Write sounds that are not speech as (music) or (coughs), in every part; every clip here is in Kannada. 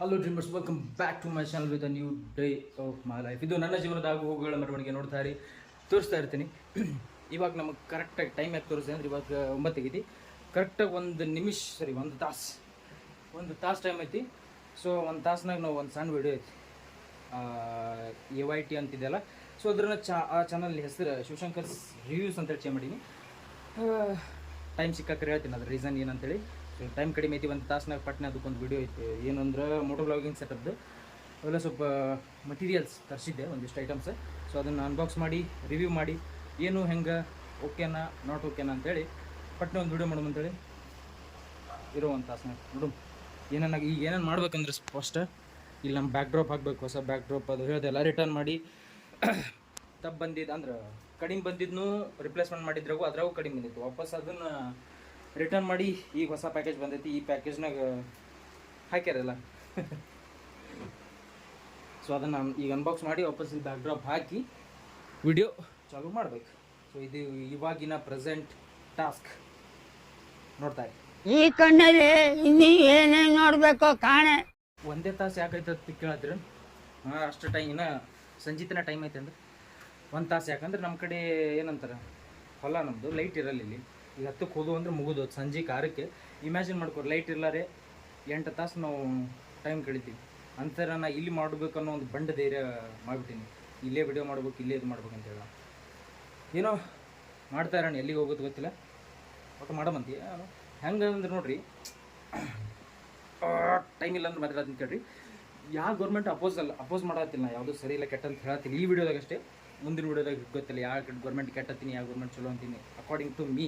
Hello dreamers welcome back to my channel with a new day of my life ಇದು ನನ್ನ ಜೀವನದ ಆಗು ಹೋಗುಗಳ ಮೆರವಣಿಗೆ ನೋಡ್ತಾ ಇರಿ, ತೋರಿಸ್ತಾ ಇರ್ತೀನಿ. (clears throat) ಇವಾಗ ನಮಗೆ ಕರೆಕ್ಟಾಗಿ ಟೈಮ್ ಯಾಕೆ ತೋರಿಸಿದೆ ಅಂದರೆ ಇವಾಗ ಒಂಬತ್ತಿಗೈತಿ ಕರೆಕ್ಟಾಗಿ ಒಂದು ನಿಮಿಷ ಸರಿ ಒಂದು ತಾಸು. ಒಂದು ತಾಸು ಟೈಮ್ ಐತಿ. ಸೊ ಒಂದು ತಾಸ್ನಾಗ ನಾವು ಒಂದು ಸಣ್ಣ ವಿಡಿಯೋ ಐತಿ. ಎ ವೈ ಟಿ ಅಂತಿದೆಯಲ್ಲ. ಸೊ ಅದ್ರನ್ನ ಚಾ, ಆ ಚಾನಲ್ ಹೆಸರು ಶಿವಶಂಕರ್ ರಿವ್ಯೂಸ್ ಅಂತೇಳಿ ಚೇಂಜ್ ಮಾಡೀನಿ. ಟೈಮ್ ಸಿಕ್ಕಾಕ್ರೆ ಹೇಳ್ತೀನಿ, ಅದ್ರ ರೀಸನ್ ಏನಂತೇಳಿ. ಟೈಮ್ ಕಡಿಮೆ ಐತಿ, ಒಂದು ತಾಸ್ನಾಗ ಪಟ್ನೆ ಅದಕ್ಕೊಂದು ವಿಡಿಯೋ ಐತಿ. ಏನಂದ್ರೆ ಮೋಟೋ ಬ್ಲಾಗಿಂಗ್ ಸೆಟಪ್ದು ಅವೆಲ್ಲ ಸ್ವಲ್ಪ ಮಟೀರಿಯಲ್ಸ್ ತರಿಸಿದ್ದೆ, ಒಂದಿಷ್ಟು ಐಟಮ್ಸ್ ಸೊ ಅದನ್ನು ಅನ್ಬಾಕ್ಸ್ ಮಾಡಿ ರಿವ್ಯೂ ಮಾಡಿ, ಏನು ಹೆಂಗೆ ಓಕೆನಾ ನಾಟ್ ಓಕೆನಾ ಅಂತೇಳಿ ಪಟ್ನೆ ಒಂದು ವಿಡಿಯೋ ಮಾಡೋಣ ಅಂತೇಳಿ ಇರೋ ಒಂದು ತಾಸ್ನಾಗ ನೋಡು. ಏನೇನ ಈಗ ಏನೇನು ಮಾಡ್ಬೇಕಂದ್ರೆ ಫಸ್ಟ್ ಇಲ್ಲಿ ನಮ್ಮ ಬ್ಯಾಕ್ ಡ್ರಾಪ್ ಹಾಕ್ಬೇಕು, ಹೊಸ ಬ್ಯಾಕ್ ಡ್ರಾಪ್ ಅದು ಹೇಳ್ದೆಲ್ಲ ರಿಟರ್ನ್ ಮಾಡಿ. (coughs) ತಪ್ಪು ಬಂದಿದ್ದು ಅಂದ್ರೆ ಕಡಿಮೆ ಬಂದಿದ್ನು ರಿಪ್ಲೇಸ್ಮೆಂಟ್ ಮಾಡಿದ್ರಾಗೂ ಅದ್ರಾಗೂ ಕಡಿಮೆ ಬಂದಿತ್ತು. ವಾಪಸ್ ಅದನ್ನು ರಿಟರ್ನ್ ಮಾಡಿ ಈಗ ಹೊಸ ಪ್ಯಾಕೇಜ್ ಬಂದೈತಿ ಈ ಪ್ಯಾಕೇಜ್ನಾಗ ಹಾಕ್ಯಾರಲ್ಲ. ಸೊ ಅದನ್ನು ಈಗ ಅನ್ಬಾಕ್ಸ್ ಮಾಡಿ ವಾಪಸ್ ಇಲ್ಲಿ ಬ್ಯಾಕ್ ಡ್ರಾಪ್ ಹಾಕಿ ವಿಡಿಯೋ ಚಾಲು ಮಾಡಬೇಕು. ಸೊ ಇದು ಇವಾಗಿನ ಪ್ರೆಸೆಂಟ್ ಟಾಸ್ಕ್ ನೋಡ್ತಾ ಈ ಕಣ್ಣಲ್ಲಿ ಇನ್ನೀ ಏನೇನು ನೋಡ್ಬೇಕೋ ಕಾಣೆ. ಒಂದೇ ತಾಸು ಯಾಕೈತೆ ಅಂತ ಕೇಳಿದ್ರೆ ಹಾಂ ಅಷ್ಟು ಟೈಮ್ ಇನ್ನ ಸಂಜಿತನ ಟೈಮ್ ಐತೆ ಅಂದ್ರೆ. ಒಂದು ತಾಸು ಯಾಕಂದ್ರೆ ನಮ್ಮ ಕಡೆ ಏನಂತಾರೆ? ಹೊಲ ನಮ್ಮದು ಲೈಟ್ ಇರಲ್ಲ ಇಲ್ಲಿ. ಈಗ ಹತ್ತಕ್ಕೆ ಹೋದು ಅಂದ್ರೆ ಮುಗಿದು ಸಂಜೆ ಕಾರಕ್ಕೆ. ಇಮ್ಯಾಜಿನ್ ಮಾಡ್ಕೊರಿ ಲೈಟ್ ಇರ್ಲಾರೆ ಎಂಟು ತಾಸು ನಾವು ಟೈಮ್ ಕಳಿತೀವಿ. ಅಂತರ ನಾ ಇಲ್ಲಿ ಮಾಡ್ಬೇಕು ಅನ್ನೋ ಒಂದು ಬಂಡ ಧೈರ್ಯ ಮಾಡಿಬಿಟ್ಟಿನಿ. ಇಲ್ಲೇ ವಿಡಿಯೋ ಮಾಡ್ಬೇಕು, ಇಲ್ಲೇ ಇದು ಮಾಡ್ಬೇಕು ಅಂತ ಹೇಳ. ಏನೋ ಮಾಡ್ತಾ ಇರೋಣ, ಎಲ್ಲಿಗೆ ಹೋಗೋದು ಗೊತ್ತಿಲ್ಲ. ಒಟ್ಟು ಮಾಡಮಂತಿ ಹೆಂಗೆ ಅಂದ್ರೆ ನೋಡ್ರಿ (clears throat) ಟೈಮ್ ಇಲ್ಲ ಅಂದ್ರೆ ಮಾತಾಡೋದು ಕೇಳ್ರಿ. ಯಾವ ಗೌರ್ಮೆಂಟ್ ಅಪೋಸ್ ಅಲ್ಲ ಅಪೋಸ್ ಮಾಡತ್ತಿಲ್ಲ ಯಾವುದು ಸರಿ ಇಲ್ಲ ಕೆಟ್ಟ ಅಂತ ಹೇಳತ್ತೀನಿ ಈ ವಿಡಿಯೋದಾಗ ಅಷ್ಟೇ, ಮುಂದಿನ ವಿಡಿಯೋದಾಗ ಗೊತ್ತಿಲ್ಲ, ಯಾವ ಗೌರ್ಮೆಂಟ್ ಕೆಟ್ಟತ್ತೀನಿ, ಯಾವ ಗೌರ್ಮೆಂಟ್ ಚಲೋ ಅಂತೀನಿ. ಅಕಾರ್ಡಿಂಗ್ ಟು ಮೀ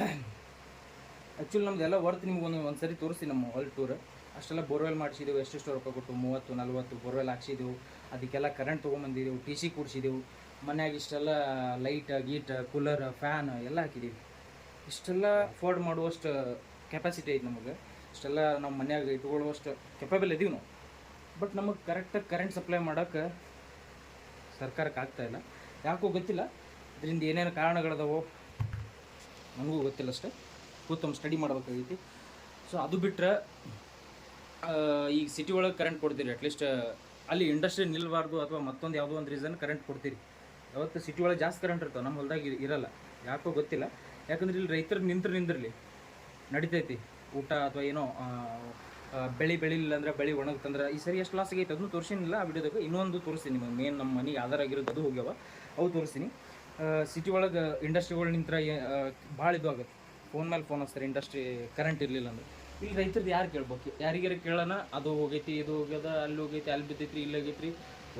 ಆ್ಯಕ್ಚುಲಿ ನಮ್ದು ಎಲ್ಲ ವರ್ತ್ ನಿಮ್ಗೆ ಒಂದು ಒಂದು ಸರಿ ತೋರಿಸಿ ನಮ್ಮ ಹೊಲ್ ಟೂರ್ ಅಷ್ಟೆಲ್ಲ ಬೋರ್ವೆಲ್ ಮಾಡಿಸಿದೆವು, ಎಷ್ಟೆಷ್ಟು ರೊಕ್ಕ ಕೊಟ್ಟು, ಮೂವತ್ತು, ನಲ್ವತ್ತು ಬೋರ್ವೆಲ್ ಹಾಕ್ಸಿದೆವು. ಅದಕ್ಕೆಲ್ಲ ಕರೆಂಟ್ ತೊಗೊಂಬಂದಿದ್ದೆವು ಟಿ ಸಿ ಕೂಡಿಸಿದೆವು ಮನ್ಯಾಗ ಇಷ್ಟೆಲ್ಲ ಲೈಟ್ ಗೀಟ್ ಕೂಲರ್ ಫ್ಯಾನ್ ಎಲ್ಲ ಹಾಕಿದ್ದೀವಿ ಇಷ್ಟೆಲ್ಲ ಅಫೋರ್ಡ್ ಮಾಡುವಷ್ಟು ಕೆಪಾಸಿಟಿ ಐತೆ ನಮಗೆ. ಇಷ್ಟೆಲ್ಲ ನಮ್ಮ ಮನ್ಯಾಗ ಇಟ್ಕೊಳ್ಳುವಷ್ಟು ಕೆಪಬಲ್ ಇದೀವಿ ನಾವು. ಬಟ್ ನಮಗೆ ಕರೆಕ್ಟಾಗಿ ಕರೆಂಟ್ ಸಪ್ಲೈ ಮಾಡೋಕ್ಕೆ ಸರ್ಕಾರಕ್ಕೆ ಆಗ್ತಾ ಇಲ್ಲ. ಯಾಕೋ ಗೊತ್ತಿಲ್ಲ. ಇದರಿಂದ ಏನೇನು ಕಾರಣಗಳದಾವೋ ನನಗೂ ಗೊತ್ತಿಲ್ಲ ಅಷ್ಟೇ. ಕೂತಮ್ಮ ಸ್ಟಡಿ ಮಾಡ್ಬೇಕಾಗೈತಿ ಸೊ ಅದು ಬಿಟ್ಟರೆ ಈಗ ಸಿಟಿ ಒಳಗೆ ಕರೆಂಟ್ ಕೊಡ್ತೀರಿ ಅಟ್ಲೀಸ್ಟ್ ಅಲ್ಲಿ ಇಂಡಸ್ಟ್ರಿ ನಿಲ್ಬಾರ್ದು ಅಥವಾ ಮತ್ತೊಂದು ಯಾವುದೋ ಒಂದು ರೀಸನ್ ಕರೆಂಟ್ ಕೊಡ್ತೀರಿ. ಯಾವತ್ತು ಸಿಟಿ ಒಳಗೆ ಜಾಸ್ತಿ ಕರೆಂಟ್ ಇರ್ತಾವೆ ನಮ್ಮ ಹೊಲದಾಗ ಇರ್- ಇರಲ್ಲ. ಯಾಕೋ ಗೊತ್ತಿಲ್ಲ. ಯಾಕಂದ್ರೆ ಇಲ್ಲಿ ರೈತರು ನಿಂತರು ನಿಂದಿರಲಿ ನಡಿತೈತಿ. ಊಟ ಅಥವಾ ಏನೋ ಬೆಳೆ ಬೆಳಿಲಿಲ್ಲ ಅಂದ್ರೆ ಬೆಳೆ ಒಣಗ್ತಂದ್ರೆ, ಈ ಸರಿ ಎಷ್ಟು ಲಾಸ್ ಆಗೈತೆ. ಅದನ್ನು ತೋರಿಸಿನಿಲ್ಲ ಆ ವಿಡಿಯೋದಾಗ ಇನ್ನೊಂದು ತೋರಿಸ್ತೀನಿ. ನಿಮಗೆ ಮೇನ್ ನಮ್ಮ ಮನೆಗೆ ಆಧಾರ ಆಗಿರೋದು ಅದು ಹೋಗ್ಯಾವ. ಅವು ತೋರಿಸ್ತೀನಿ. ಸಿಟಿ ಒಳಗೆ ಇಂಡಸ್ಟ್ರಿಗಳು ನಿಂತ್ರ ಭಾಳ ಇದು ಆಗುತ್ತೆ. ಫೋನ್ ಮೇಲೆ ಫೋನ್ ಹಚ್ತಾರೆ ಇಂಡಸ್ಟ್ರಿ ಕರೆಂಟ್ ಇರಲಿಲ್ಲ ಅಂದ್ರೆ. ಇಲ್ಲಿ ರೈತರದ್ದು ಯಾರು ಕೇಳ್ಬೇಕು? ಯಾರಿಗಾರ ಕೇಳೋಣ, ಅದು ಹೋಗೈತಿ, ಇದು ಹೋಗ್ಯದ, ಅಲ್ಲಿ ಹೋಗೈತಿ, ಅಲ್ಲಿ ಬಿದ್ದೈತಿ ಇಲ್ಲಿ ಹೋಗೈತ್ರಿ,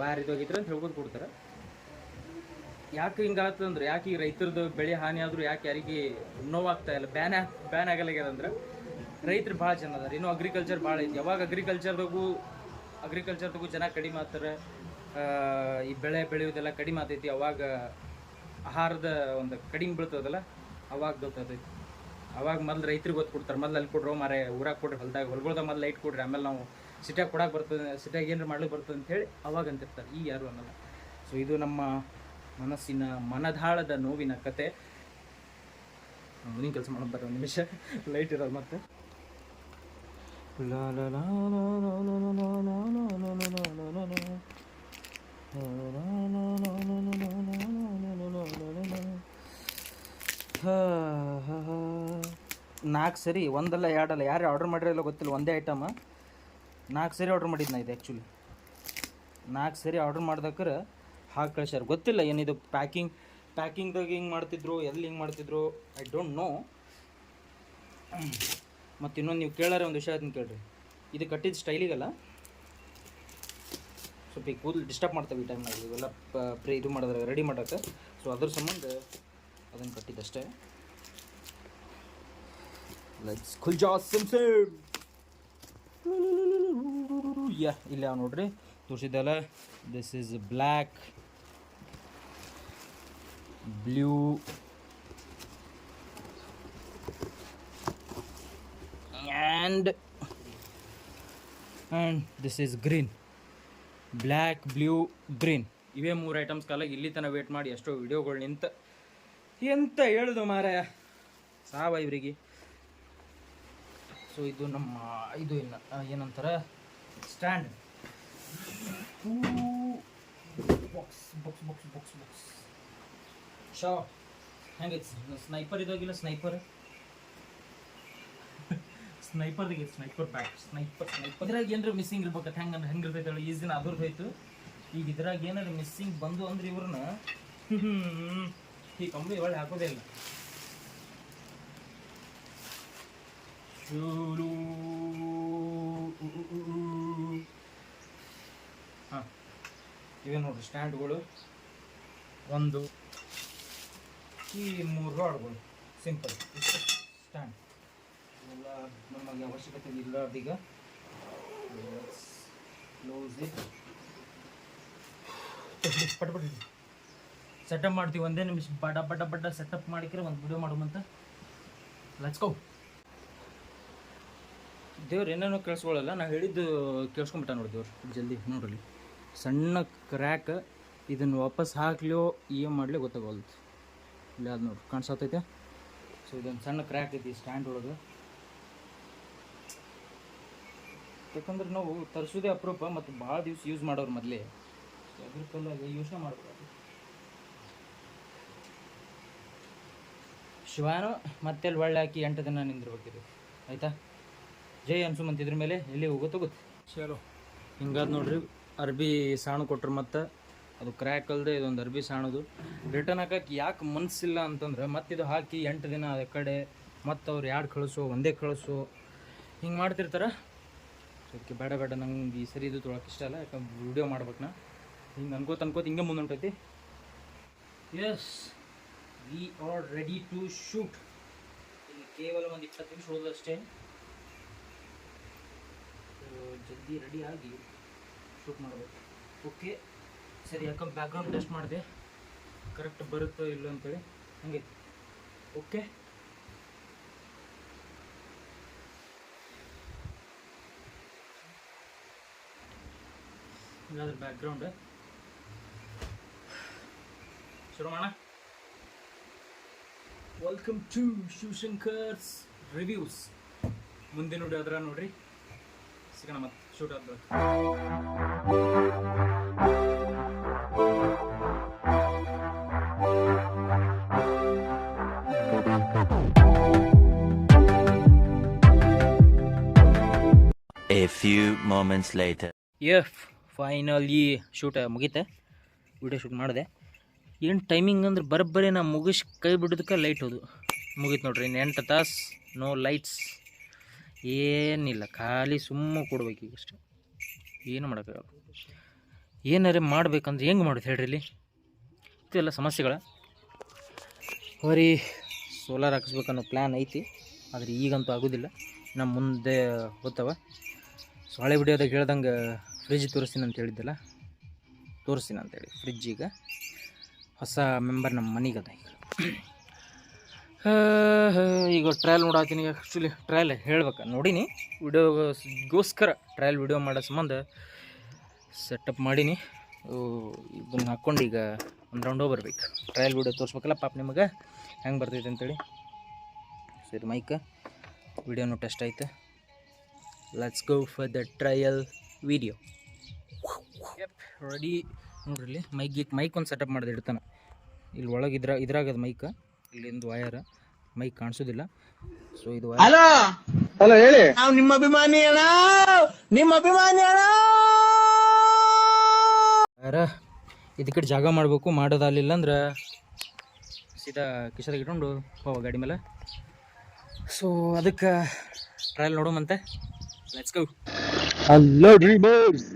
ವಾರ್ ಇದು ಹೋಗೈತ್ರಿ ಅಂತ ಹೇಳ್ಬೋದು ಕೊಡ್ತಾರೆ. ಯಾಕೆ ಹಿಂಗಾಗ್ತದೆ ಅಂದ್ರೆ, ಯಾಕೆ ಈ ರೈತರದ್ದು ಬೆಳೆ ಹಾನಿ ಆದರೂ ಯಾಕೆ ಯಾರಿಗೆ ನೋವಾಗ್ತಾ ಇಲ್ಲ ಬ್ಯಾನ್ ಬ್ಯಾನ್ ಆಗಲಾಗ್ಯದ ಅಂದ್ರೆ, ರೈತರು ಭಾಳ ಜನ ಅದಾರೆ. ಇನ್ನು ಅಗ್ರಿಕಲ್ಚರ್ ಭಾಳ ಐತಿ. ಯಾವಾಗ ಅಗ್ರಿಕಲ್ಚರ್ದಾಗೂ ಅಗ್ರಿಕಲ್ಚರ್ದಾಗೂ ಜನ ಕಡಿಮೆ ಆಗ್ತಾರೆ ಈ ಬೆಳೆ ಬೆಳೆಯೋದೆಲ್ಲ ಕಡಿಮೆ ಆಗ್ತೈತಿ, ಅವಾಗ ಆಹಾರದ ಒಂದು ಕಡಿಮೆ ಬೀಳ್ತದಲ್ಲ ಅವಾಗ ಬೀಳ್ತದೆ ಅವಾಗ ಮೊದ್ಲು ರೈತರಿಗೆ ಗೊತ್ತು ಕೊಡ್ತಾರೆ ಮೊದ್ಲು ಅಲ್ಲಿ ಕೊಡ್ರೋ ಮಾರೆ ಊರಾಗ ಕೊಡ್ರಿ ಹೊಲ್ದಾಗ ಹೊಲ್ಗಳ್ದಾಗ ಮೊದ್ಲು ಲೈಟ್ ಕೊಡ್ರಿ ಆಮೇಲೆ ನಾವು ಸಿಟಿಯಾಗ ಕೊಡಕ್ಕೆ ಬರ್ತದೆ ಸಿಟಿಯಾಗ ಏನಾರು ಮಾಡ್ಲಿಕ್ಕೆ ಬರ್ತದೆ ಅಂತೇಳಿ ಅವಾಗ ಅಂತಿರ್ತಾರೆ ಈ ಯಾರು ಅನ್ನಲ್ಲ ಸೊ ಇದು ನಮ್ಮ ಮನಸ್ಸಿನ ಮನದಾಳದ ನೋವಿನ ಕತೆ ನೀನು ಕೆಲಸ ಮಾಡೋದು ಬರ್ರಿ ಒಂದು ನಿಮಿಷ ಲೈಟ್ ಇರೋದು ಮತ್ತೆ ನಾಲ್ಕು ಸರಿ, ಒಂದಲ್ಲ, ಎರಡಲ್ಲ ಯಾರು ಆರ್ಡರ್ ಮಾಡಿರಲ್ಲ ಗೊತ್ತಿಲ್ಲ, ಒಂದೇ ಐಟಮ್ ನಾಲ್ಕು ಸರಿ ಆರ್ಡರ್ ಮಾಡಿದ್ನ ಇದು ಆ್ಯಕ್ಚುಲಿ ನಾಲ್ಕು ಸರಿ ಆರ್ಡರ್ ಮಾಡ್ದಕ್ರೆ ಹಾಕಿ ಕಳ್ಸ್ಯಾರ. ಗೊತ್ತಿಲ್ಲ ಏನಿದು ಪ್ಯಾಕಿಂಗ್ ಪ್ಯಾಕಿಂಗ್ದಾಗ ಹಿಂಗೆ ಮಾಡ್ತಿದ್ರು, ಎಲ್ಲಿ ಹಿಂಗೆ ಮಾಡ್ತಿದ್ರು ಐ ಡೋಂಟ್ ನೋ ಮತ್ತು ಇನ್ನೊಂದು ನೀವು ಕೇಳಾರೆ ಒಂದು ವಿಷಯ ಅದನ್ನು ಕೇಳ್ರಿ. ಇದು ಕಟ್ಟಿದ ಸ್ಟೈಲಿಗಲ್ಲ ಸ್ವಲ್ಪ ಈ ಕೂದಲು ಡಿಸ್ಟರ್ಬ್ ಮಾಡ್ತವೆ ಈ ಟೈಮ್ನಾಗ ಇವೆಲ್ಲ ಪ್ರೀ, ಇದು ಮಾಡಿದ್ರೆ ರೆಡಿ ಮಾಡೋಕೆ ಸೊ ಅದ್ರ ಸಂಬಂಧ ಅದನ್ನು ಕಟ್ಟಿದ್ದಷ್ಟೇ. ಲೆಟ್ಸ್ ಖುಲ್ಜಾ ಸಿಮ್ ಯಾ ಇಲ್ಲ ನೋಡ್ರಿ, ತೋರಿಸಿದ್ದಲ್ಲ this is black blue and and this is green black blue green ಇವೇ ಮೂರು ಐಟಮ್ಸ್ ಕಾಲ ಇಲ್ಲಿ ತನಕ ವೇಟ್ ಮಾಡಿ ಎಷ್ಟೋ ವಿಡಿಯೋಗಳು ನಿಂತ, ಎಂತ ಹೇಳ್ದು ಮಾರಾಯ, ಸಾವ ಇವರಿಗೆ. ಸೊ ಇದು ನಮ್ಮ ಇದು ಇನ್ನು ಏನಂತಾರೆ? Stand box box box box box Shah ಹೆಂಗೈತಿ sniper ಇದಾಗಿಲ್ಲ sniper sniper sniper back sniper sniper ಇದ್ರಾಗ ಏನಾರ ಮಿಸ್ಸಿಂಗ್ ಇರ್ಬೇಕಂತ? ಹೆಂಗೆ ಹೆಂಗೆ ಇರ್ತೈತೆ ಈಸ್ ದಿನ ಅದ್ರದ್ದು ಹೋಯ್ತು. ಈಗ ಇದ್ರಾಗ ಏನಾರ ಮಿಸ್ಸಿಂಗ್ ಬಂದು ಅಂದ್ರೆ ಇವ್ರನ್ನ ಈ ಕಂಬಿ ಒಳ್ಳೆ ಹಾಕೋದೇ ಇಲ್ಲ. ಹಾಂ. ಇವೆ ನೋಡ್ರಿ ಸ್ಟ್ಯಾಂಡ್ಗಳು. ಒಂದು, ಈ ಮೂರು ರಾಡ್ಗಳು ಸಿಂಪಲ್ ಸ್ಟ್ಯಾಂಡ್ ಎಲ್ಲ ನಮಗೆ ಅವಶ್ಯಕತೆ ಇಲ್ಲ ಅದೀಗ ಇಟ್ ಸೆಟಪ್ ಮಾಡ್ತೀವಿ. ಒಂದೇ ನಿಮಿಷ. ಬಡ ಬಡ ಬಡ ಸೆಟಪ್ ಮಾಡಿಕ್ರೆ ಒಂದು ವಿಡಿಯೋ ಮಾಡುವಂತ ಲೆಟ್ಸ್ ದೇವ್ರು ಏನೇನೋ ಕೇಳಿಸ್ಕೊಳ್ಳಲ್ಲ ನಾನು ಹೇಳಿದ್ದು ಕೇಳಿಸ್ಕೊಂಬಿಟ್ಟ ನೋಡಿ ದೇವ್ರು, ಜಲ್ದಿ ನೋಡ್ರಿ ಸಣ್ಣ ಕ್ರ್ಯಾಕ್ ಇದನ್ನು ವಾಪಸ್ ಹಾಕ್ಲಿಯೋ, ಏನು ಮಾಡಲಿ ಗೊತ್ತಾಗಲ್ದು. ಇಲ್ಲ, ಅದು ನೋಡಿ, ಕಾಣಿಸತೈತೆ? ಸೊ ಇದೊಂದು ಸಣ್ಣ ಕ್ರ್ಯಾಕ್ ಐತಿ ಸ್ಟ್ಯಾಂಡ್ ಒಳಗೆ. ಯಾಕಂದ್ರೆ ನಾವು ತರಿಸೋದೇ ಅಪರೂಪ, ಮತ್ತು ಭಾಳ ದಿವ್ಸ ಯೂಸ್ ಮಾಡೋರು ಮೊದಲೇ. ಅದ್ರ ಕಲ್ಲಾಗ ಯೋಚನೆ ಮಾಡ್ಬೋದು ಶಿವಾನು ಮತ್ತೆ ಒಳ್ಳೆ ಹಾಕಿ ಎಂಟು ದಿನ ನಿಂದಿರ್ಬೇಕಿದ್ರು ಆಯ್ತಾ? ಜೈ ಅನ್ಸುಮಂತ ಇದ್ರ ಮೇಲೆ ಎಲ್ಲಿ ಹೋಗುತ್ತೆ ಗೊತ್ತು ಚಲೋ. ಹಿಂಗಾದ ನೋಡ್ರಿ ಅರ್ಬಿ ಸಾಣು ಕೊಟ್ರು ಮತ್ತು ಅದು ಕ್ರ್ಯಾಕ್ ಅಲ್ಲದೆ ಇದೊಂದು ಅರ್ಬಿ ಸಾಣದು. ರಿಟರ್ನ್ ಹಾಕಕ್ಕೆ ಯಾಕೆ ಮನಸ್ಸಿಲ್ಲ ಅಂತಂದ್ರೆ ಮತ್ತಿದು ಹಾಕಿ ಎಂಟು ದಿನ ಅದ ಕಡೆ ಮತ್ತು ಅವ್ರು ಎರಡು ಕಳಿಸು ಒಂದೇ ಕಳಿಸು. ಹಿಂಗೆ ಮಾಡ್ತಿರ್ತಾರೆ? ಅದಕ್ಕೆ ಬೇಡ ಬೇಡ ನಂಗೆ ಈ ಸರಿ ಇದು ತೊಳಕ್ಕೆ ಇಷ್ಟ ಅಲ್ಲ ಯಾಕಂದ್ರೆ ವಿಡಿಯೋ ಮಾಡ್ಬೇಕು ನಾ. ಹಿಂಗೆ ಅನ್ಕೋತ ಅನ್ಕೋತ ಹಿಂಗೆ ಮುಂದೆ ಹೊಂಟೈತಿ. Yes we are ready to shoot ಇಲ್ಲಿ ಕೇವಲ ಒಂದು ಇಪ್ಪತ್ತು ನಿಮಿಷ ಹೋದಷ್ಟೇ ಜಲ್ದಿ ರೆಡಿ ಆಗಿ ಶೂಟ್ ಮಾಡಬೇಕು. ಓಕೆ ಸರಿ ಯಾಕಂದ್ರೆ ಬ್ಯಾಕ್ಗ್ರೌಂಡ್ ಟೆಸ್ಟ್ ಮಾಡಿದೆ. ಕರೆಕ್ಟ್ ಬರುತ್ತೋ ಇಲ್ಲೋ ಅಂತೇಳಿ. ಹಂಗೆ. ಓಕೆ ಹಿಂಗಾದ್ರೆ ಬ್ಯಾಕ್ಗ್ರೌಂಡ್ ಶುರು ಮಾಡೋಣ. ವೆಲ್ಕಮ್ ಟು ಶಿವಶಂಕರ್ಸ್ ರಿವ್ಯೂಸ್ ಮುಂದಿನ ಅದರ ನೋಡ್ರಿ. ಸಿಗೋಣ ಮತ್ತೆ ಶೂಟ್ ಆದ ಎ ಫ್ಯೂ moments later. ಎಫ್ ಫೈನಲಿ ಶೂಟ್ ಮುಗೀತೆ. ವಿಡಿಯೋ ಶೂಟ್ ಮಾಡಿದೆ. ಏನು ಟೈಮಿಂಗ್ ಅಂದ್ರೆ ಬರೋಬ್ಬರಿ ನಾ ಮುಗಿಸ್ ಕೈ ಬಿಡೋದಕ್ಕೆ ಲೈಟ್ ಹೋದು. ಮುಗೀತು ನೋಡ್ರಿ ಇನ್ನು ಎಂಟು ತಾಸು ನೋ ಲೈಟ್ಸ್ ಏನಿಲ್ಲ, ಖಾಲಿ ಸುಮ್ಮ ಕೊಡ್ಬೇಕು ಈಗ ಅಷ್ಟೇ. ಏನು ಮಾಡೋಕ್ಕಾಗಲ್ಲ. ಏನಾರೇ ಮಾಡ್ಬೇಕಂದ್ರೆ ಹೆಂಗೆ ಮಾಡೋದು ಹೇಳ್ರಿ ಇಲ್ಲಿ? ಇದೆಲ್ಲ ಸಮಸ್ಯೆಗಳ. ಹೊರಿ ಸೋಲಾರ್ ಹಾಕಿಸ್ಬೇಕನ್ನೋ ಪ್ಲ್ಯಾನ್ ಐತಿ, ಆದರೆ ಈಗಂತೂ ಆಗೋದಿಲ್ಲ. ನಮ್ಮ ಮುಂದೆ ಹೋಗ್ತಾವ ಸೊ ಹಳೆ ವಿಡಿಯೋದಾಗ ಹೇಳ್ದಂಗೆ ಫ್ರಿಜ್ ತೋರಿಸ್ತೀನಿ ಅಂತ ಹೇಳಿದ್ದಲ್ಲ? ತೋರಿಸ್ತೀನಿ ಅಂತೇಳಿ ಫ್ರಿಜ್ ಹೊಸ ಮೆಂಬರ್ ನಮ್ಮ ಮನೆಗದ ಈಗ. ಈಗ ಟ್ರಯಲ್ ನೋಡತ್ತೀನಿ ಆ್ಯಕ್ಚುಲಿ ಟ್ರಯಲ್ ಹೇಳ್ಬೇಕು. ನೋಡೀನಿ, ವಿಡಿಯೋಗೋಸ್ಕರ ಟ್ರಯಲ್ ವಿಡಿಯೋ ಮಾಡೋ ಸಂಬಂಧ ಸೆಟಪ್ ಮಾಡೀನಿ. ಇದನ್ನು ಹಾಕ್ಕೊಂಡು ಈಗ ಒಂದು ರೌಂಡ್ ಬರ್ಬೇಕು. ಟ್ರಯಲ್ ವಿಡಿಯೋ ತೋರಿಸ್ಬೇಕಲ್ಲ ಪಾಪ ನಿಮಗೆ? ಹೆಂಗೆ ಬರ್ತೈತೆ ಅಂತೇಳಿ. ಸರಿ ಮೈಕ್ ವಿಡಿಯೋನು ಟೆಸ್ಟ್ ಆಯ್ತು. Let's go for the trial video ready ನೋಡ್ರಿ ಮೈಕ್ ಮೈಕ್ ಒಂದು ಸೆಟಪ್ ಮಾಡಿದೆ ಇಡ್ತಾನೆ. ಇಲ್ಲಿ ಒಳಗೆ ಇದ್ರ, ಇದ್ರಾಗದ ಮೈಕ್ ಇಲ್ಲಿಂದ ವಯರ್ ಮೈಕ್ ಕಾಣಿಸೋದಿಲ್ಲ. ಸೊ ಇದು. ಹಲೋ ಹಲೋ ಹೇಳಿ. ನಾವು ನಿಮ್ಮ ಅಭಿಮಾನಿ ಅಣ್ಣ. ನಿಮ್ಮ ಅಭಿಮಾನಿ ಅಣ್ಣ. ಯಾರ ಇದಕ್ಕಿಟ್ಟು ಜಾಗ ಮಾಡಬೇಕು ಮಾಡೋದಲ್ಲಿಲ್ಲ ಅಂದ್ರೆ ಸೀದಾ ಕಿಶದಾಗ ಇಟ್ಕೊಂಡು ಹೋಗ ಗಾಡಿ ಮೇಲೆ. ಸೊ ಅದಕ್ಕೆ ಟ್ರಯಲ್ ನೋಡೋಮಂತೆ ಲೆಟ್ಸ್ ಗೋ ಹಲೋ ಡ್ರೀಮರ್ಸ್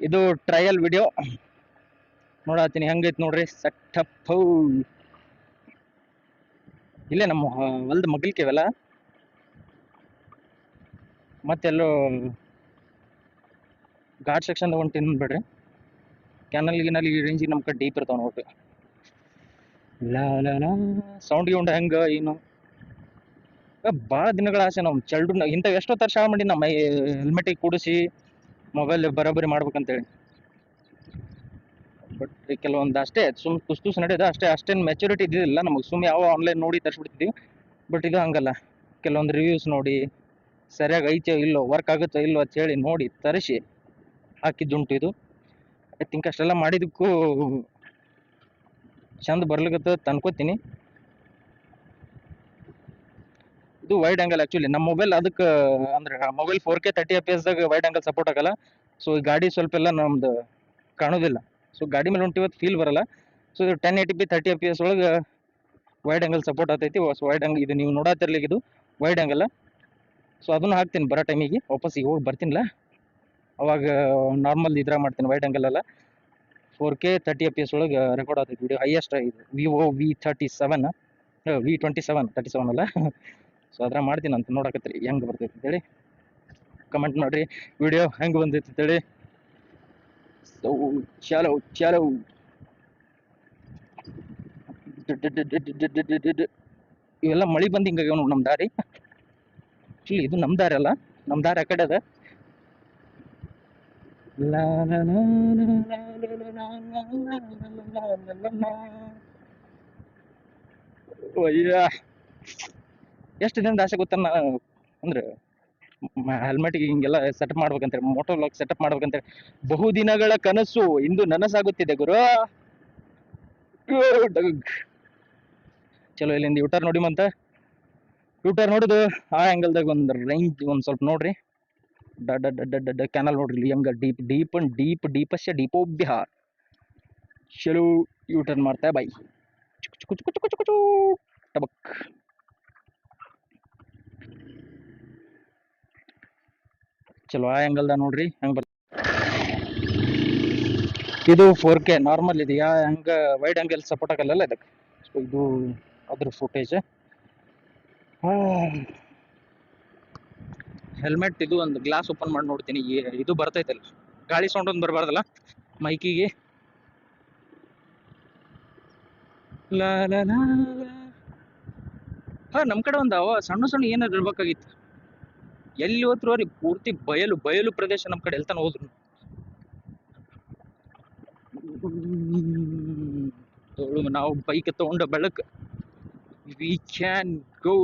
ಇದು ಟ್ರಯಲ್ ವಿಡಿಯೋ ನೋಡತ್ತೀನಿ ಹೆಂಗೈತೆ ನೋಡ್ರಿ. ಸಟ್ಟಪ್ಪ ಇಲ್ಲೇ ನಮ್ಮ ಹೊಲ್ದ ಮತ್ತೆ ಮತ್ತೆಲ್ಲೋ ಘಾಟ್ ಸೆಕ್ಷನ್ ಒಂದು ತಿನ್ಬೇಡ್ರಿ ಕ್ಯಾನಲ್ ಗಿನಲ್ ಈ ರೇಂಜಿಗೆ ನಮ್ಮ ಕಡೆ ಡೀಪ್ ಇರ್ತಾವ ನೋಡ್ರಿ. ಇಲ್ಲ ಸೌಂಡ್ ಗಿೌಂಡ್ ಹೆಂಗ ಏನು ಭಾಳ ದಿನಗಳ ಆಸೆ ನಾವು ಚಲ್ಡು ಇಂಥವು ಎಷ್ಟೋ ಶಾಲಾ ಮಾಡಿ ನಮ್ಮ ಹೆಲ್ಮೆಟಿಗೆ ಕೂಡಿಸಿ ಮೊಬೈಲ್ ಬರೋಬ್ಬರಿ ಮಾಡ್ಬೇಕಂತೇಳಿ. ಬಟ್ ಕೆಲವೊಂದು ಅಷ್ಟೇ, ಸುಮ್ ತುಸ್ ತುಸ್ ನಡೆಯೋದು ಅಷ್ಟೇ, ಅಷ್ಟೇನು ಮೆಚುರಿಟಿ ಇದ್ದಿಲ್ಲ ನಮಗೆ ಸುಮ್ಮನೆ ಯಾವ ಆನ್ಲೈನ್ ನೋಡಿ ತರಿಸ್ಬಿಡ್ತಿದ್ವಿ. ಬಟ್ ಇದು ಹಂಗಲ್ಲ. ಕೆಲವೊಂದು ರಿವ್ಯೂಸ್ ನೋಡಿ, ಸರಿಯಾಗಿ ಐತೋ ಇಲ್ಲೋ ವರ್ಕ್ ಆಗುತ್ತೋ ಇಲ್ಲೋ ಅಂತ ಹೇಳಿ ನೋಡಿ ತರಿಸಿ ಹಾಕಿದ್ದುಂಟು ಇದು. ಐ ತಿಂಕ್ ಅಷ್ಟೆಲ್ಲ ಮಾಡಿದಕ್ಕೂ ಚಂದ ಬರ್ಲಿಕ್ಕೆ ಅನ್ಕೋತೀನಿ. ಇದು ವೈಡ್ ಆ್ಯಂಗಲ್ ಆ್ಯಕ್ಚುಲಿ ನಮ್ಮ ಮೊಬೈಲ್ ಅದಕ್ಕೆ, ಅಂದ್ರೆ mobile four K thirty F ಎಸ್ದಾಗ wide angle support ಆಗೋಲ್ಲ. ಸೊ ಈ ಗಾಡಿ ಸ್ವಲ್ಪ ಎಲ್ಲ ನಮ್ದು ಕಾಣೋದಿಲ್ಲ. ಸೊ ಗಾಡಿ ಮೇಲೆ ಹೊಂಟಿವತ್ತು ಫೀಲ್ ಬರಲ್ಲ. ಸೊ ಇದು ten eighty P thirty F P S ಒಳಗೆ ವೈಡ್ ಆಂಗಲ್ ಸಪೋರ್ಟ್ ಆಗ್ತೈತಿ. ಸೊ ವೈಡ್ ಆ್ಯಂಗಲ್ ಇದು ನೀವು ನೋಡತ್ತಿರ್ಲಿಕ್ಕೆ ಇದು ವೈಡ್ ಆಂಗಲ್ ಸೊ ಅದನ್ನು ಹಾಕ್ತೀನಿ ಬರೋ ಟೈಮಿಗೆ ವಾಪಸ್ ಈಗ ಹೋಗಿ ಬರ್ತೀನಿಲ್ಲ? ಅವಾಗ ನಾರ್ಮಲ್ ಇದ್ರಾಗ ಮಾಡ್ತೀನಿ ವೈಡ್ ಆಂಗಲ್ ಅಲ್ಲ. Four K thirty F P S ಒಳಗೆ ರೆಕಾರ್ಡ್ ಆಗ್ತೈತಿ ವಿಡಿಯೋ ಹೈಯೆಸ್ಟ್ ಇದು Vivo V thirty seven V twenty seven thirty seven ಅಲ್ಲ. ಸೊ ಅದ್ರ ಮಾಡ್ತೀನಿ ಅಂತ ನೋಡಕತ್ರಿ. ಹೆಂಗೆ ಬರ್ತೈತಿ ಅಂತೇಳಿ ಕಮೆಂಟ್ ಮಾಡಿರಿ. ವಿಡಿಯೋ ಹೆಂಗೆ ಬಂದೈತಿ ಅಂತೇಳಿ so shallow, shallow. ಇವೆಲ್ಲ ಮಳೆ ಬಂದು ಹಿಂಗಾಗ್ಯಾವ ನೋಡಿ ನಮ್ಮ ದಾರಿ ಇಲ್ಲಿ ಇದು ನಮ್ ದಾರಿ ಅಲ್ಲ ನಮ್ ದಾರಿ ಆ ಕಡೆ ಅದ ಎಷ್ಟು ದಿನದ ಆಸೆ ಗೊತ್ತ ಅಂದ್ರೆ ಹೆಲ್ಮೆಟ್ಗೆ ಹಿಂಗೆಲ್ಲ ಸೆಟಪ್ ಮಾಡ್ಬೇಕಂತಾರೆ ಮೋಟರ್ ಲಾಕ್ ಸೆಟಪ್ ಮಾಡ್ಬೇಕಂತೇಳಿ ಬಹುದಿನಗಳ ಕನಸು ಇಂದು ನನಸಾಗುತ್ತಿದೆ ಗುರು. ಚಲೋ ಇಲ್ಲಿಂದ ಯೂಟರ್ ನೋಡಿ ಮಂತ ಯೂಟರ್ ನೋಡುದು ಆ ಆ್ಯಂಗಲ್ದಾಗ ಒಂದು ರೇಂಜ್ ಒಂದು ಸ್ವಲ್ಪ ನೋಡ್ರಿ ಡ ಡ ಕ್ಯಾನಲ್ ನೋಡ್ರಿ ಹೆಂಗ ಡೀಪ್ ಡೀಪ್ ಅಂಡ್ ಡೀಪ್ ಡೀಪಸ್ಯ ಡೀಪೋ ಚಲೋ ಯೂಟರ್ನ್ ಮಾಡ್ತಾ ಬೈ ಚುಕ್ ಚುಕ್ ಚುಕ್ ಚುಕ್ ಚುಕ್ ಚುಕ್ ಟಬಕ್ ಚಲೋ ಆ ಆ್ಯಂಗಲ್ದಾಗ ನೋಡ್ರಿ, ಹೆಂಗೆ ಬರ್ತದೆ ಇದು ಫೋರ್ ಕೆ ನಾರ್ಮಲ್ ಇದೆಯಾ ಹೆಂಗೆ ವೈಡ್ ಆ್ಯಂಗಲ್ ಸಪೋರ್ಟ್ ಆಗಲ್ಲ ಇದಕ್ಕೆ ಇದು ಅದ್ರ ಫುಟೇಜ್ ಹೆಲ್ಮೆಟ್ ಇದು ಒಂದು ಗ್ಲಾಸ್ ಓಪನ್ ಮಾಡಿ ನೋಡ್ತೀನಿ ಇದು ಬರ್ತೈತಲ್ಲ. ಗಾಳಿ ಸೌಂಡ್ ಒಂದು ಬರಬಾರ್ದಲ್ಲ? ಮೈಕಿಗೆ. ಹಾಂ ನಮ್ಮ ಕಡೆ ಒಂದು ಸಣ್ಣ ಸಣ್ಣ ಏನಾದ್ರು ಇರ್ಬೇಕಾಗಿತ್ತು. ಎಲ್ಲಿ ಹೋದ್ರು ಅವ್ರಿ ಪೂರ್ತಿ ಬಯಲು ಬಯಲು ಪ್ರದೇಶ ನಮ್ಮ ಕಡೆ ಎಲ್ತಾನ ಹೋದ್ರು. ನಾವು ಬೈಕ್ ತಗೊಂಡ ಬೆಳಕ್. ವಿ ಕ್ಯಾನ್ ಗೋ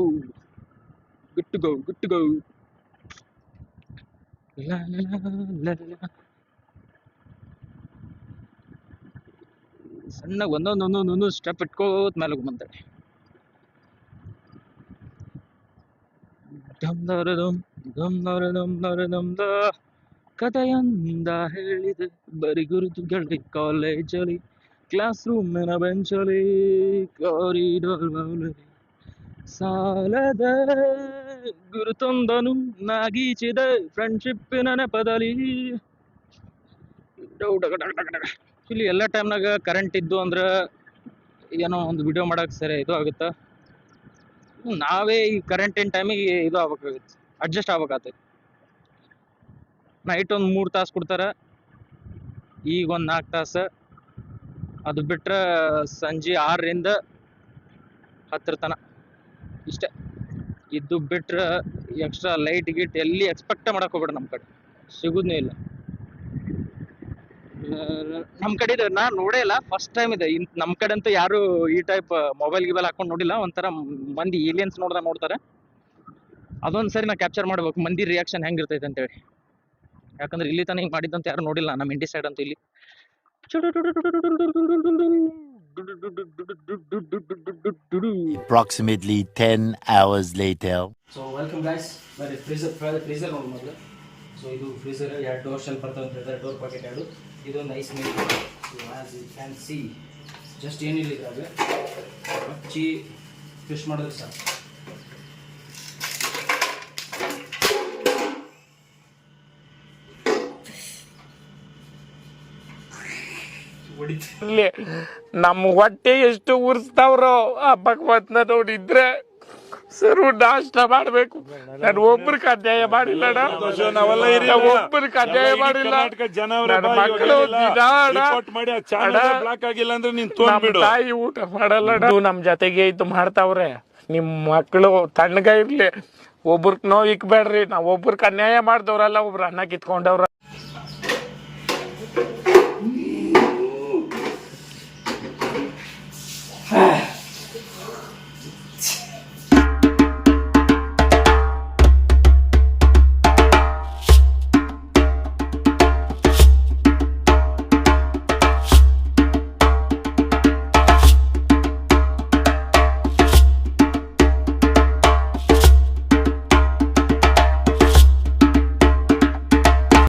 ಗುಟ್ಟು ಗೋ ಗೌ ಟು ಗೋ ಸಣ್ಣ ಒಂದೊಂದು ಒಂದೊಂದು ಒಂದೊಂದು ಸ್ಟೆಪ್ ಇಟ್ಕೋತ ಮೇಲೆ ಬಂತಾಳೆ ಡಮ್ ದಮ್. ದಮ್ ದರ ದಮ್ ದರ ದಮ್ ದ ಕಥೆಯಂದ ಹೇಳಿದೆ. ಗುರುತುಗಳು ಕಾಲೇಜಲ್ಲಿ ಕ್ಲಾಸ್ ರೂಮಿನ ಬೆಂಚಲ್ಲಿ ಕಾರಿಡಾರ್ ಬೌಲಲ್ಲಿ ಸಾಲದ ಗುರುತೊಂದನು ನಾಗೀಚಿದೆ ಫ್ರೆಂಡ್ಶಿಪ್ಪಿನ ನೆಪದಲ್ಲಿ. ಇಲ್ಲಿ ಎಲ್ಲ ಟೈಮ್ನಾಗ ಕರೆಂಟ್ ಇದ್ದು ಅಂದ್ರೆ ಏನೋ ಒಂದು ವಿಡಿಯೋ ಮಾಡೋಕೆ ಸರಿ ಇದು ಆಗುತ್ತಾ? ನಾವೇ ಈ ಕರೆಂಟಿನ ಟೈಮಿಗೆ ಇದು ಆಗ್ಬೇಕಾಗುತ್ತೆ. ಅಡ್ಜಸ್ಟ್ ಆಗ್ಬೇಕಾಗ್ತೈತಿ. ನೈಟ್ ಒಂದು ಮೂರು ತಾಸು ಕೊಡ್ತಾರೆ, ಈಗ ಒಂದು ನಾಲ್ಕು ತಾಸು. ಅದು ಬಿಟ್ರೆ ಸಂಜೆ ಆರರಿಂದ ಹತ್ತರ ತನ. ಇಷ್ಟೇ. ಇದು ಬಿಟ್ರೆ ಎಕ್ಸ್ಟ್ರಾ ಲೈಟ್ ಗಿಟ್ ಎಲ್ಲಿ ಎಕ್ಸ್ಪೆಕ್ಟ್ ಮಾಡಕ್ ಹೋಗ್ಬೇಡ ನಮ್ಮ ಕಡೆ. ಸಿಗುದೇ ಇಲ್ಲ. ನಮ್ಮ ಕಡೆ ನಾ ನೋಡೇ ಇಲ್ಲ. ಫಸ್ಟ್ ಟೈಮ್ ಇದೆ. ಇನ್ ನಮ್ಮ ಕಡೆ ಅಂತೂ ಯಾರು ಈ ಟೈಪ್ ಮೊಬೈಲ್ ಗಿಬೈಲ್ ಹಾಕೊಂಡು ನೋಡಿಲ್ಲ. ಒಂಥರ ಮಂದಿ ಏಲಿಯನ್ಸ್ ನೋಡ್ದ ನೋಡ್ತಾರೆ. ಅದೊಂದು ಸರಿ ನಾ ಕ್ಯಾಪ್ಚರ್ ಮಾಡ್ಬೇಕು. ಮಂದಿ ರಿಯಾಕ್ಷನ್ ಹೆಂಗಿರ್ತೈತೆ ಅಂತೇಳಿ. ಯಾಕಂದ್ರೆ ಇಲ್ಲಿ ತನಕ ಹಿಂಗೆ ಮಾಡಿದ್ದಂತ ಯಾರು ನೋಡಿಲ್ಲ. ನಮ್ಮ ಇಂಡಿ ಸೈಡ್ ಅಂತ ಇಲ್ಲಿ. Approximately 10 hours later. So welcome guys. ಬರೀ ಫ್ರೀಜರ್ ಫ್ರೀಜರ್ ನೋಡಿ ಮೊದಲು. ಸೊ ಇದು ಫ್ರೀಜರ್ ಎರಡು ಡೋರ್ ಶೆಲ್ ಬರ್ತವೆ ಅಂತ ಹೇಳ್ತಾರೆ ಡೋರ್ ಪಾಕೆಟ್ ಎರಡು. ಇದೊಂದು ice meat so as you can see just ಏನಿಲ್ಲ ಇದ್ರಾಗ ಹಚ್ಚಿ ಫಿಶ್ ಮಾಡಿದ್ರೆ ಸಾಕು. ಇಲ್ಲಿ ನಮ್ಮ ಹೊಟ್ಟೆ ಎಷ್ಟು ಉರ್ಸ್ತಾವ್ರೋ ಆ ಭಗವಂತನ ನೋಡಿದ್ರೆ ಸರ್ ನಾಷ್ಟ ಮಾಡ್ಬೇಕು. ನಾನು ಒಬ್ರಿಗೆ ಅನ್ಯಾಯ ಮಾಡಿಲ್ಲ. ಒಬ್ರಿಗೆ ಅನ್ಯಾಯ ಮಾಡಿಲ್ಲ. ಮಕ್ಕಳು ತಾಯಿ ಊಟ ಮಾಡಲ್ಲ ನಮ್ ಜೊತೆಗೆ ಇದು ಮಾಡ್ತಾವ್ರೆ. ನಿಮ್ ಮಕ್ಕಳು ತಣ್ಣಗ ಇರ್ಲಿ. ಒಬ್ರಿಗೆ ನೋವು ಇಕ್ಬೇಡ್ರಿ. ನಾವ್ ಒಬ್ರಿಗೆ ಅನ್ಯಾಯ ಮಾಡ್ದವ್ರಲ್ಲ ಒಬ್ರು ಅನ್ನ ಕಿತ್ಕೊಂಡವ್ರ.